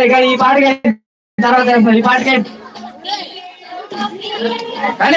కానీ కానీ ఈ పాటకి తర్వాత వేస్తాను. ఈ పాటకి కానీ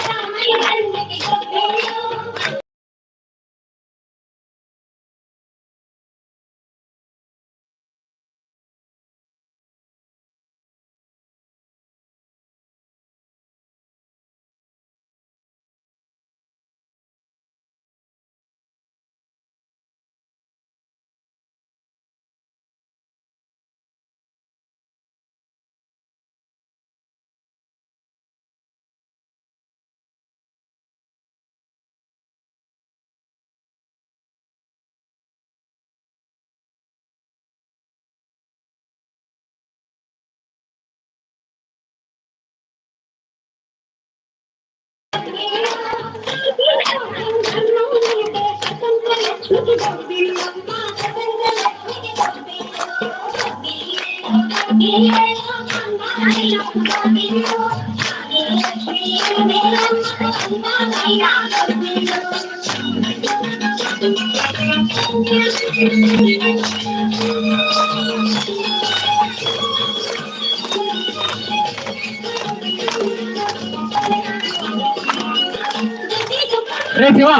రే శివ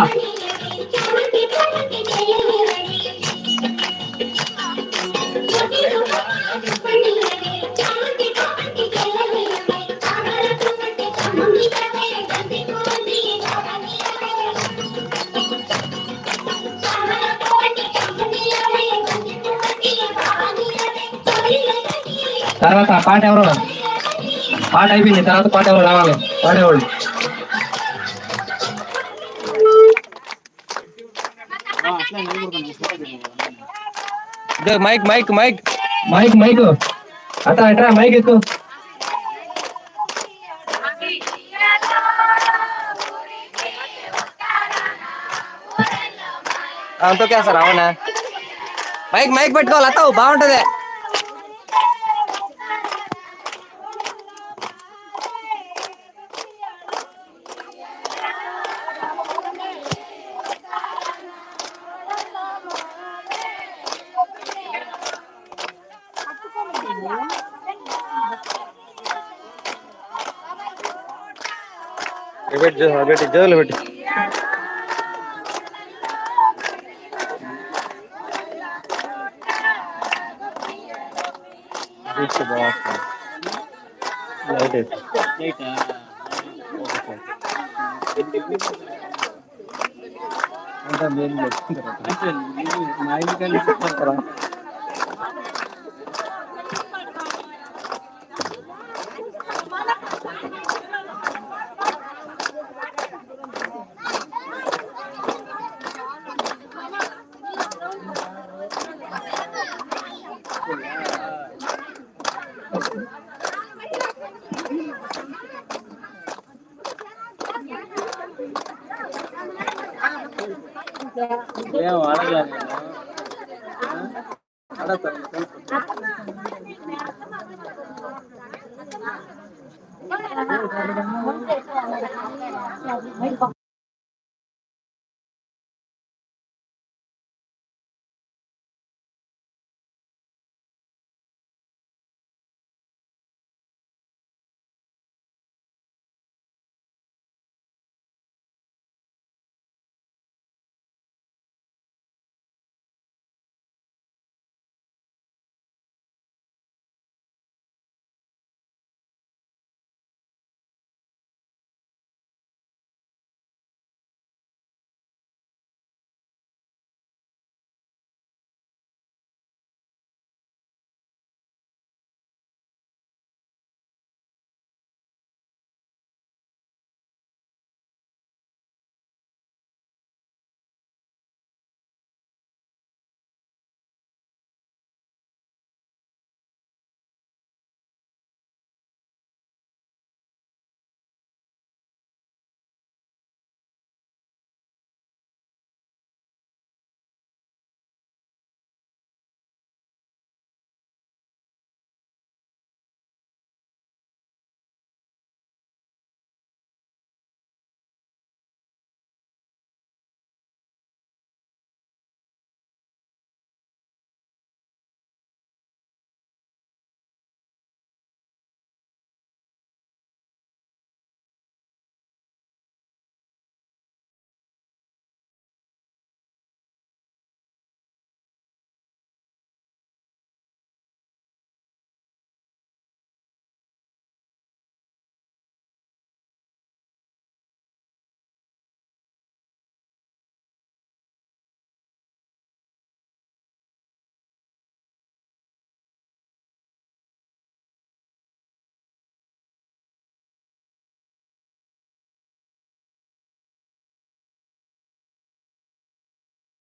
తర్వాత ఆ పాట ఎవరు పాట అయిపోయింది తర్వాత పాట ఎవరు రావాలి. పాడేవాళ్ళు mic mic mic. Mic mic. అట్ట అట్రా మైక్ ఎక్కువ తొక్కేస్తారు అవునా? మైక్ మైక్ పెట్టుకోవాలి అత్తావు బాగుంటది. పెట్టి పెట్టి జోలు మా లైట్ ఏం นะคะมันเกิดจากอะไรนะคะเราไม่ต้อก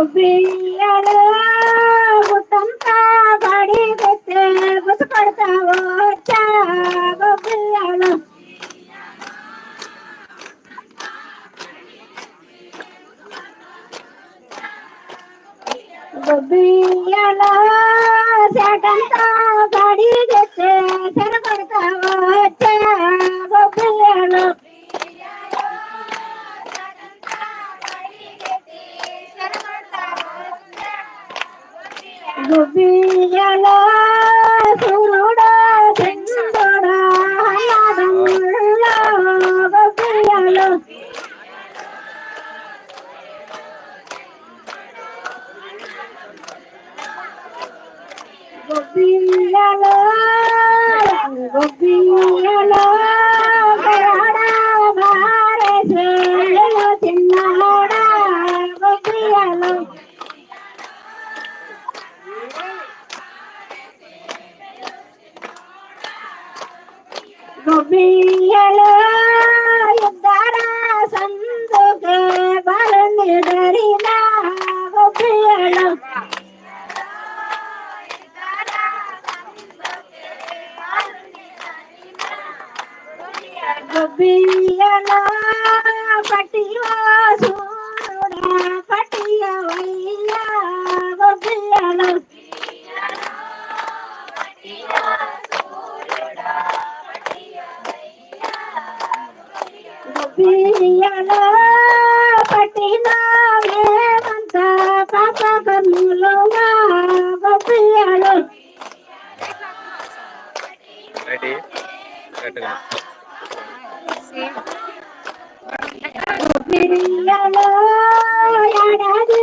los días. మరియలో పట్టిన వేదంత పాపములుగా గొప్పలు రెడీ? కట్టుకో మరియలో ఏడాది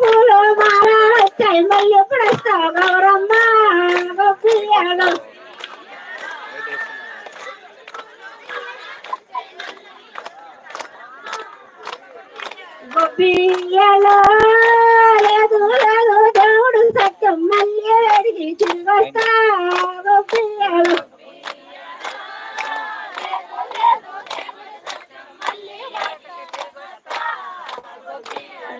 వస్తా గౌరమ్మ మళ్ళీ పూలు మళ్ళీ ఎప్పుడు గౌరమ్మ లేదు లేదు దేవుడు సత్యం మళ్ళీ అడిగి తిరిగి వస్తా గొబ్బియాలో బంతి పూలు మాలలు వచ్చాయి మళ్ళీ ఎప్పుడు వస్తా గౌరమ్మ గొబ్బియాలో గొబ్బియాలో లేదు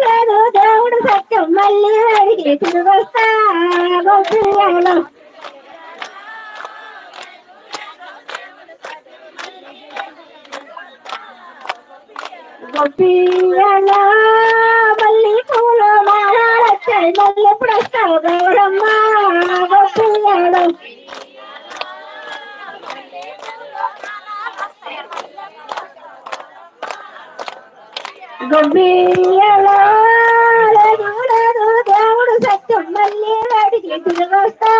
లేదు దేవుడు సత్యం మళ్ళీ అడిగి తిరిగి వస్తా. గొబ్బియాలో గొబ్బియాలో మళ్ళీ పూలు మాలాలు వచ్చాయి మళ్ళీ ఎప్పుడు గౌరమ్మ గొబ్బియాలో గొబ్బియాలో దేవుడు సత్యం మళ్ళీ అడిగి తిరిగి వస్తా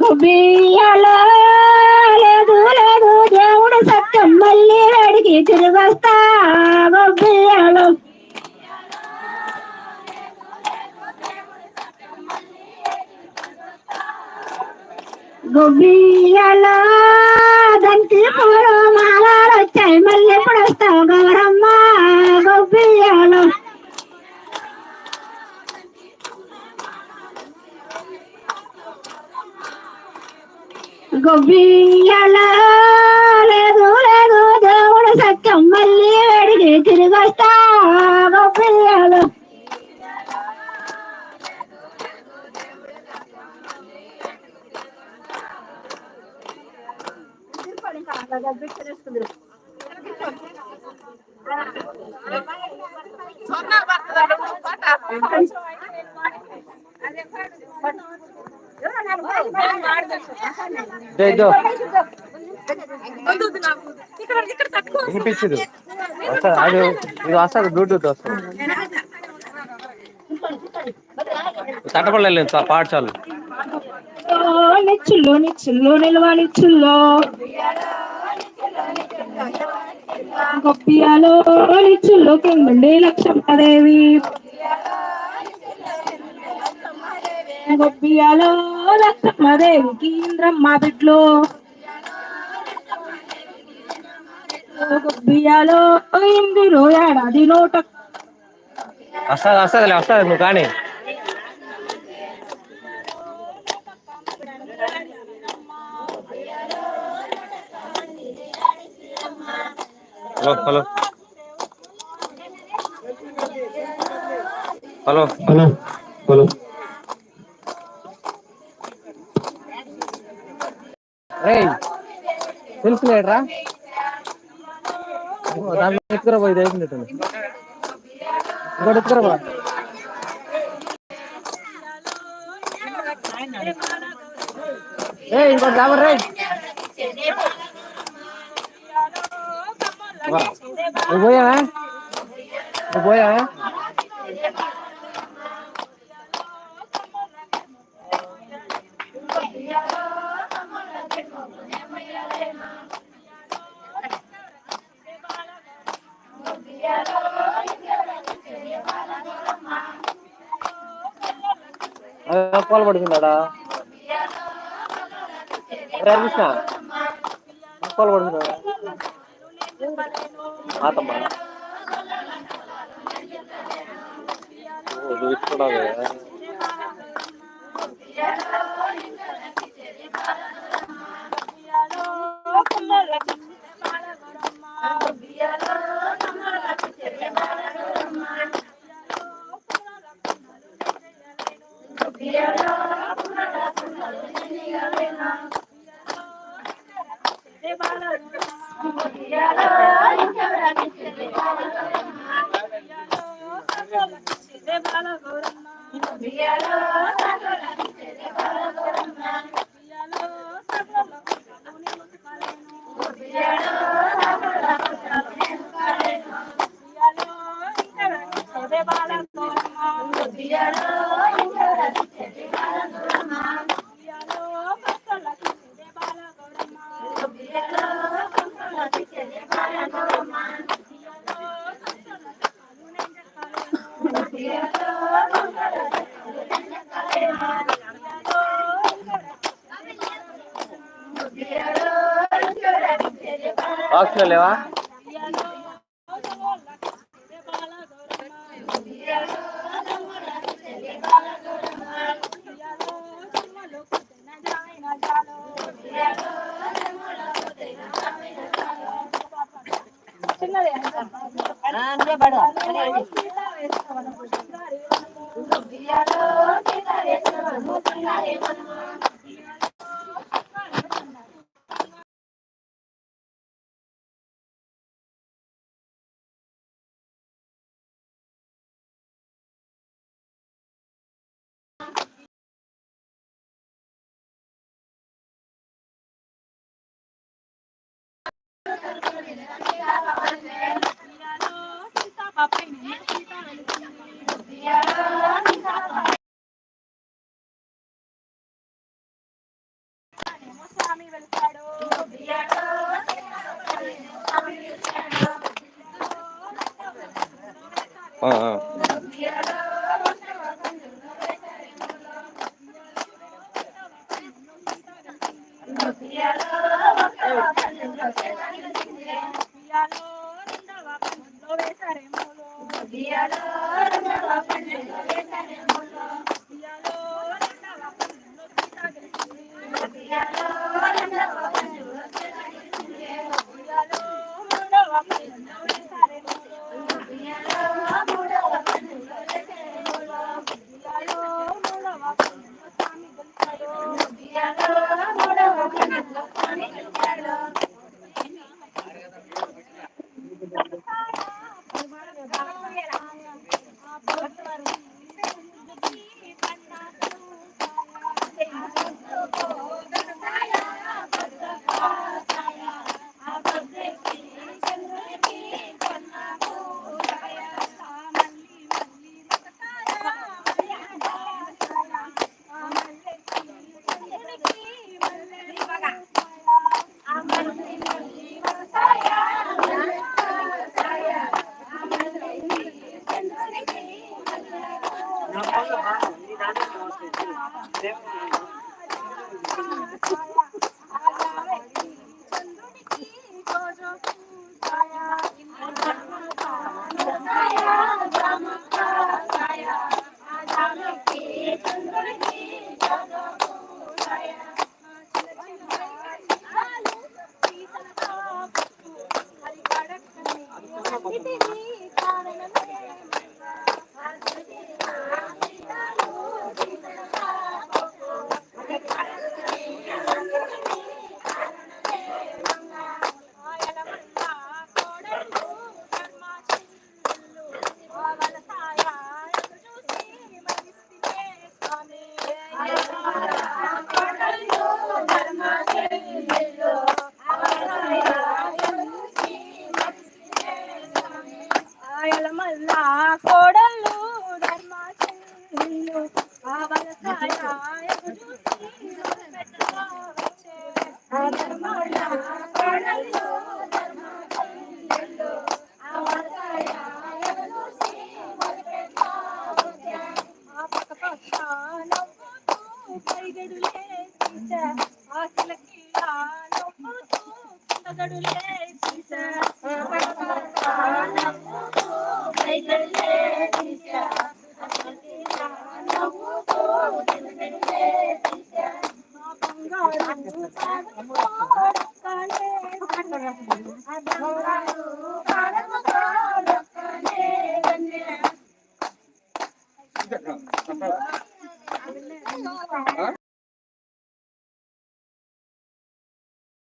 గొబ్బియాలో లేదు లేదు దేవుడు సత్యం మళ్ళీ అడిగి తిరిగి వస్తా. గొబ్బియాలో గొబ్బియాలో దంతి పూలు మాలాలు వచ్చాయి మళ్ళీ వినిపించదు. అది ఇది వస్తుంది బ్లూటూత్ వస్తుంది తట్టపడలేదు పాట చాలు. నిచ్చుల్లో నిచ్చుల్లో నిలవాలి నిచ్చుల్లో. గొప్పియాలో నిచ్చుల్లో గొప్పియాలో లక్ష్మదేవికి ఇంద్రమ్మ బిడ్లు గొప్పియాలో ఇందిరో ఏడాది నోట వస్తుంది వస్తుంది వస్తుంది నువ్వు కానీ hello hello hello hello hello రేయ్ తెలుసులేట్రా దాంట్లో ఎత్తుకురా ఇది అయిపోయినట్టు ఇంకోటి ఎత్తుకురా బా రే ఇంకోటి కావాలి రే నువ్వు పోయావా? నువ్వు పోయావా? పాలు పడుతుందాడా కృష్ణ పాలు పడుతున్నాడా ఆతమ్మ. ఓ, నువ్వు లేవా బాక్స్లో లేవా ఆ,